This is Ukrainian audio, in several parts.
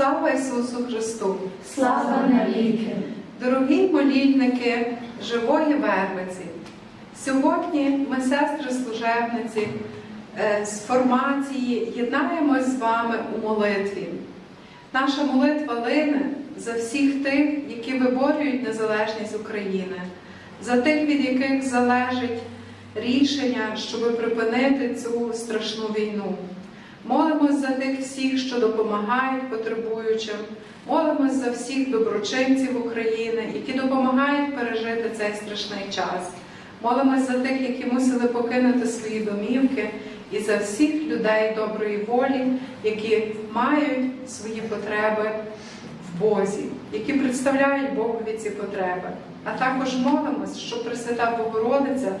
Слава Ісусу Христу! Слава навіки! Дорогі молільники живої вервиці! Сьогодні ми, сестри служебниці е, з формації, єднаємось з вами у молитві. Наша молитва лине за всіх тих, які виборюють незалежність України, за тих, від яких залежить рішення, щоб припинити цю страшну війну. Молимось за тих всіх, що допомагають потребуючим, молимось за всіх доброчинців України, які допомагають пережити цей страшний час. Молимось за тих, які мусили покинути свої домівки, і за всіх людей доброї волі, які мають свої потреби в Бозі, які представляють Богові ці потреби. А також молимось, щоб Пресвята Богородиця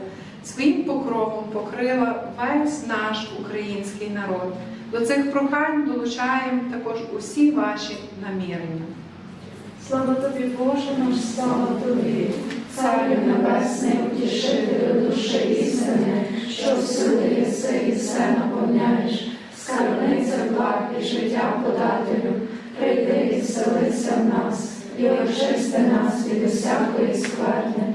своїм покровом покрила весь наш український народ. До цих прохань долучаємо також усі ваші намірення. Слава тобі, Боже наш, слава тобі, Царю Небесний, утішителю душі істини, що всюди єси і все наповняєш, скарбниця благ і життя подателю, прийди і вселися в нас, і очисти нас від усякої скверни,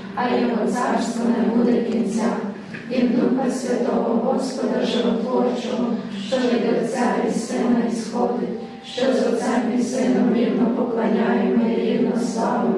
а його царство не буде кінця. І Духа Святого Господа Животворчого, що від Отця і Сина і сходить, що з Отцем і Сином рівно поклоняємо і рівно славимо,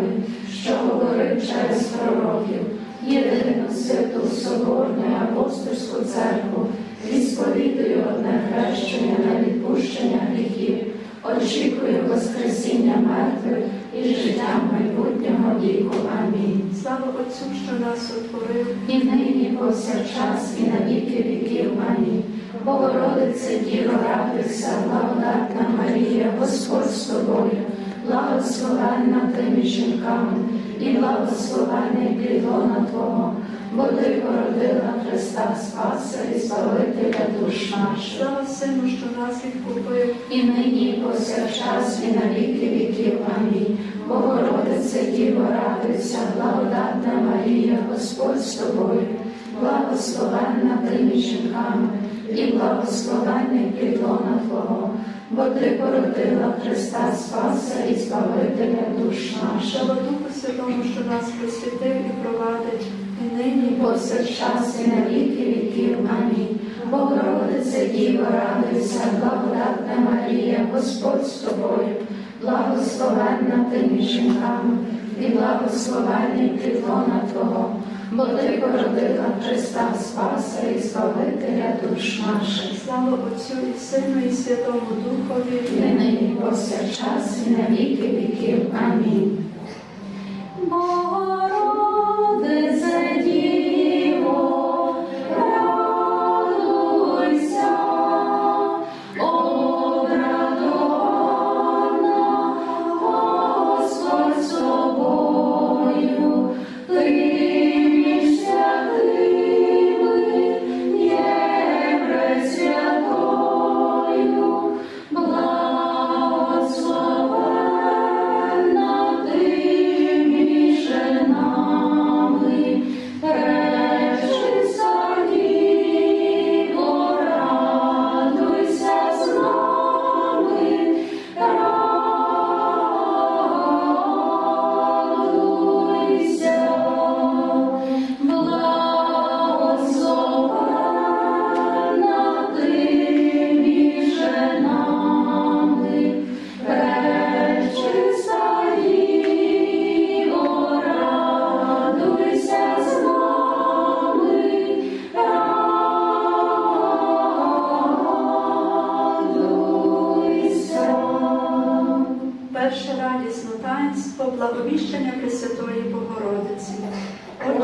що говорив через пророків, єдину святу Соборну і апостольську церкву, відсповідую одне хрещення на відпущення гріхів, очікую Воскресіння мертвих і життя майбутнього віку. Амінь. Слава Отцю, що нас утворив, І нині повсякчас, і на віки віків. Амінь. Богородице, Діво, радуйся, благодатна Марія, Господь з тобою, благословенна тими жінками, і благословенний плідона Твого, бо ти породила Христа Спаса і Збавителя душ наших. слава Сину, що нас відкупив, І нині, і повсякчас, і на віки віків. Амінь. Богородице, Діво, радуйся, благодатна Марія, Господь з тобою, благословенна тими жінками, і благословенний підлона Твого, бо ти породила Христа Спаса і Збавителя душ наших. слава Духу Святому, що нас просвітив і провадить, нині, повсякчас і на віки віків. Амінь. Богородице, Діво, радуйся, благодатна Марія, Господь з тобою, благословенна тими жінками, і благословенний підлона Твого, бо ти породила Христа Спаса і Збавителя душ наших. слава Отцю і Сину, і Святому Духові, І нині повсякчас і на віки віків. Амінь.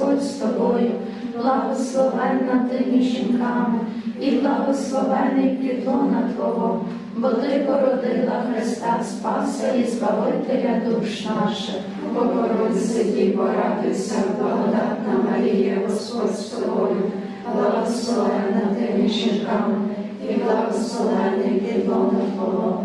Господь з тобою, благословенна ти між жінками, і благословений плідлона Твого, бо ти породила Христа Спаса і Збавителя душ наших. Богородице Діво, радуйся, благодатна Марія, Господь з тобою, благословенна ти між жінками, і благословений підлона Твого,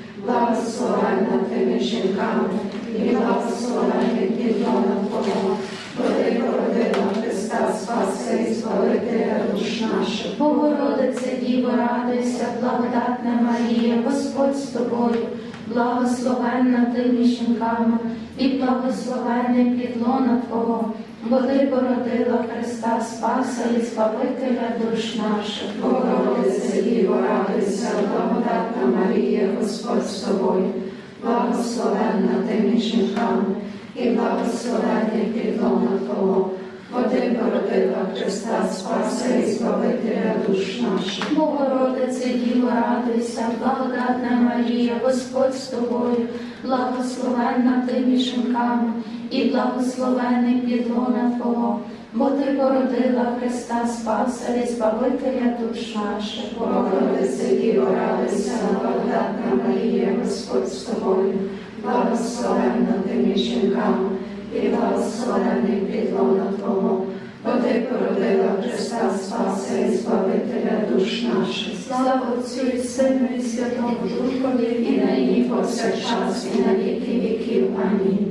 благословенна ти між жінками, і благословений підлона Твого, бо ти породила Христа Спаса і Збавителя душ наших. Богородице Діво, радуйся, благодатна Марія, Господь з тобою, благословенна ти між жінками, і благословенний плідлона Твого, бо породила Христа Спаса і Спавителя душ наших. Богородице і радуйся, благодатна Марія, Господь з тобою, благословенна ти між жінками, і благословений підлона Твого, ти породила Христа Спаса і Збавителя душ наших. Богородице Діво, радуйся, благодатна Марія, Господь з тобою, благословенна ти між жінками, і благословений плідлона Твого, бо ти породила Христа Спаса і Збавителя душ наших. Богородице Діво, радуйся, благодатна Марія, Господь з тобою, благословенна ти між жінками, і благословений підлона Твого, бо ти породила Христа Спаса і Збавителя душ наших. Слава Отцю і Сину і Святому Духові, і нині повсякчас, і на віки віків. Амінь.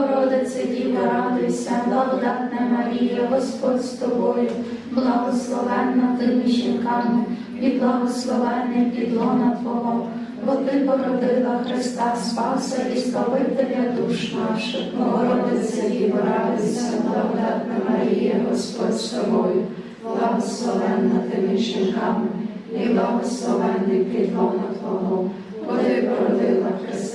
Богородице Діво, радуйся, благодатна Марія, Господь з тобою, благословенна ти між жінками, і благословенний підлона Твого, бо ти породила Христа Спаса і Збавителя душ наших. Богородице Діво, радуйся, благодатна Марія, Господь з тобою, благословенна ти між жінками, і благословенний підлона Твого, бо ти породила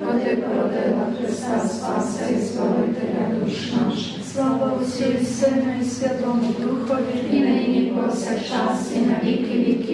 бо ти породила Христа Спаса і Збавителя душ наших. Слава Отцю і Сину і Святому Духові. І нині повсякчас і на віки віків.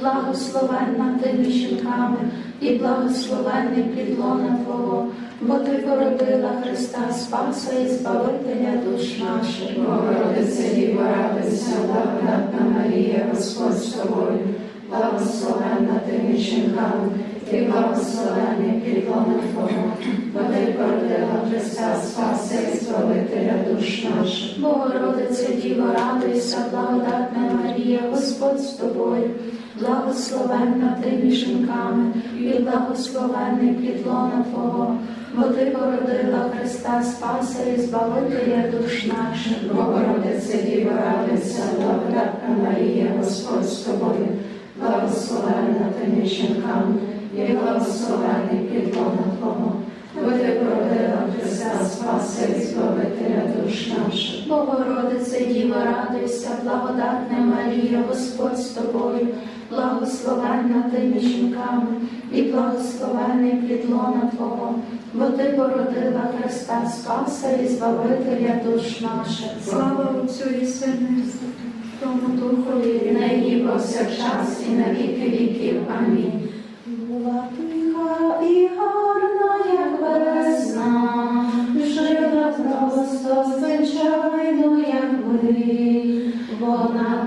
благословенна ти між і благословенний підлона Твого, бо ти породила Христа Спаса і Збавителя душ наших. Богородице і радуйся, благодатна Марія, Господь з тобою, благословенна ти між і благословенний підлона Твого, бо ти породила Христа Спаса і Збавителя душ наших. Богородице Діво, радуйся, благодатна Марія, Господь з тобою, благословенна ти між жінками, і благословенний плід лона Твого, бо ти породила Христа Спаса і Збавителя душ наших. Богородице Діво, радуйся, благодатна Марія, Господь з тобою, благословенна ти між жінками, і благословенний плід лона Твого. Бо ти породила Христа Спаса і Збавителя душ наших. Богородице Діво, радуйся, благодатна Марія, Господь з тобою, благословенна ти між жінками, і благословенний плід лона Твого, бо ти породила Христа Спаса і Збавителя душ наших. Слава Отцю і Сину, і Святому Духові. І нині повсякчас і на віки віків. Амінь. Ми. Вона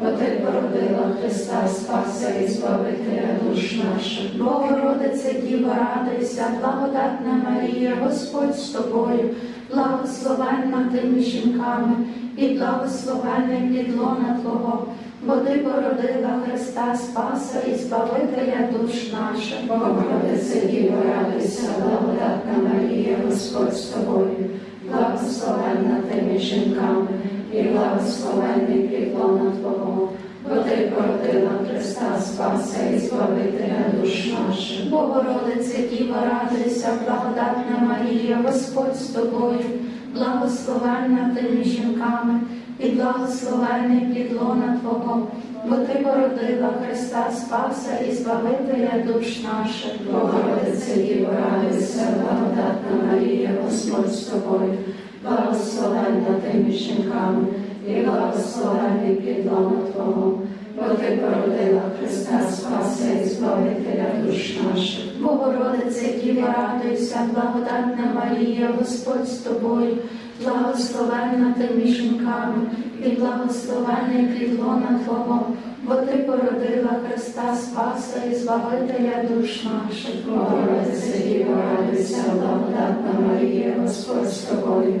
бо ти породила Христа Спаса і Збавителя душ наших. Богородице Діво, радуйся, благодатна Марія, Господь з тобою, благословенна ти між жінками, і благословенний плід лона Твого, бо ти породила Христа Спаса і Збавителя душ наших. Богородице Діво, радуйся, благодатна Марія, Господь з тобою, благословенна ти між жінками, і благословенний плід лона Твого, бо ти породила Христа Спаса і Збавителя душ наших. Богородице Діво, радуйся, благодатна Марія, Господь з тобою, благословенна ти між жінками, і благословенний плід лона Твого, бо ти породила Христа Спаса і Збавителя душ наших. Богородице Діво, радуйся, благодатна Марія, Господь з тобою, благословенна ти між жінками, і благословенний плід Твого, бо ти породила Христа Спаса і Збавителя душ наших. Богородице Діво, радуйся, благодатна Марія, Господь з тобою, благословенна ти між жінками, і благословенний плід Твого, бо ти породила Христа Спаса і Збавителя душ наших. Богородице Діво, радуйся, благодатна Марія, Господь з тобою,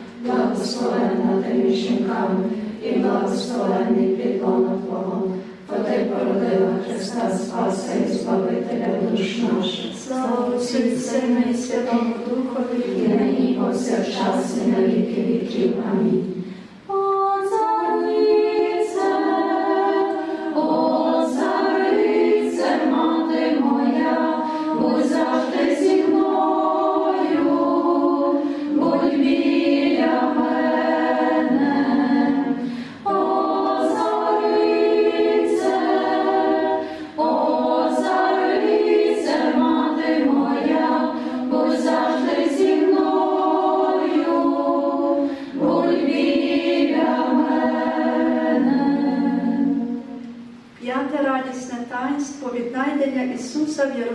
благословенна ти між і благословенний плід лона Твого, бо ти породила Христа Спаса і Збавителя душ наших. Слава Отцю і Сину і Святому Духові. і нині повсякчас і на віки віків. Амінь.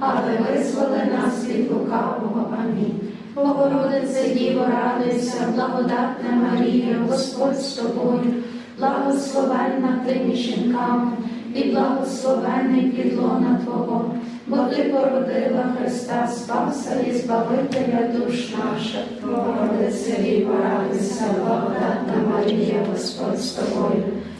але визволи нас від лукавого. Амінь. Богородице Діво, радуйся, благодатна Марія, Господь з тобою, благословенна ти між і благословенний підлона Твого, бо ти породила Христа Спаса і Збавителя душ наших. Богородице Діво, радуйся, благодатна Марія, Господь з тобою,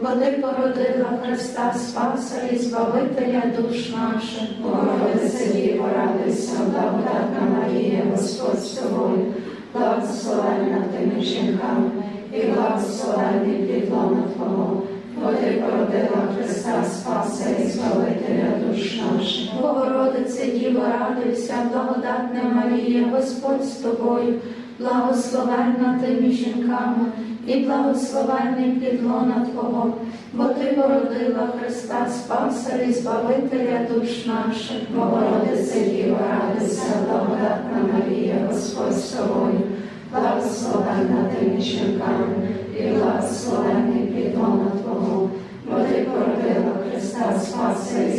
бо ти породила Христа Спаса і Збавителя душ наших. Богородице Діво, радуйся, благодатна Марія, Господь з тобою, благословенна ти жінками, і благословенний підлона Твого, бо породила Христа Спаса і Збавителя душ наших. Богородице Діво, радуйся, благодатна Марія, Господь з тобою, благословенна ти між жінками, і благословенний підлона Твого, бо ти породила Христа Спаса і Збавителя душ наших. Богородице Діво, радуйся, благодатна Марія, Господь з тобою, благословенна ти між жінками, і благословенний підлона Твого, бо ти породила Христа Спаса і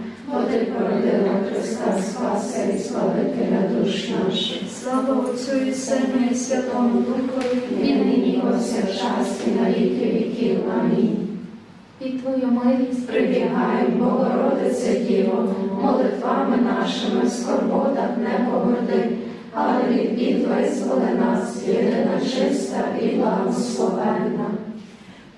бо ти породила Христа Спаса і Збавителя душ наших. Слава Отцю і Сину і Святому Духові, І нині повсякчас і на віки віків. Амінь. і Твою милість Прибігаємо, Богородице Діво, молитвами нашими в скорботах не погорди, але від бід визволи нас, єдина чиста і благословенна.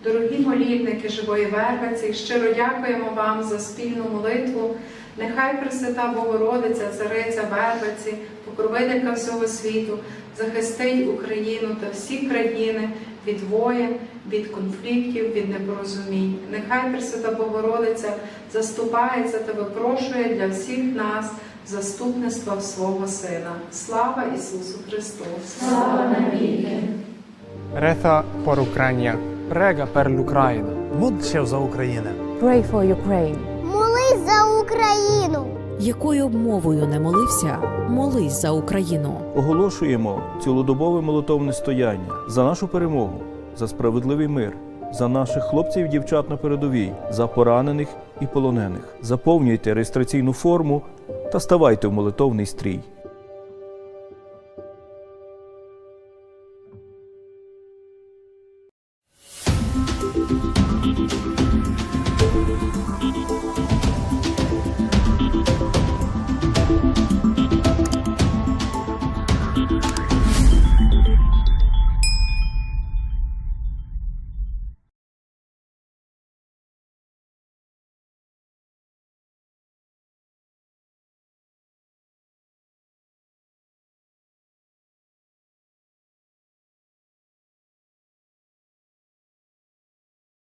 Дорогі молітники живої Вервиці, щиро дякуємо вам за спільну молитву. Нехай Пресвята Богородиця, Цариця Вервиці, покровителька всього світу, захистить Україну та всі країни від воєн, від конфліктів, від непорозумінь. Нехай Пресвята Богородиця заступається та випрошує для всіх нас заступництва свого Сина. Слава Ісусу Христу! Слава навіки! Reza por Ucrania. Prega per l'Ucraina. Módl za Україну. Pray for Ukraine. Молись за Україну. Якою б мовою не молився, молись за Україну. Оголошуємо цілодобове молитовне стояння за нашу перемогу, за справедливий мир, за наших хлопців і дівчат на передовій, за поранених і полонених. Заповнюйте реєстраційну форму та ставайте в молитовний стрій.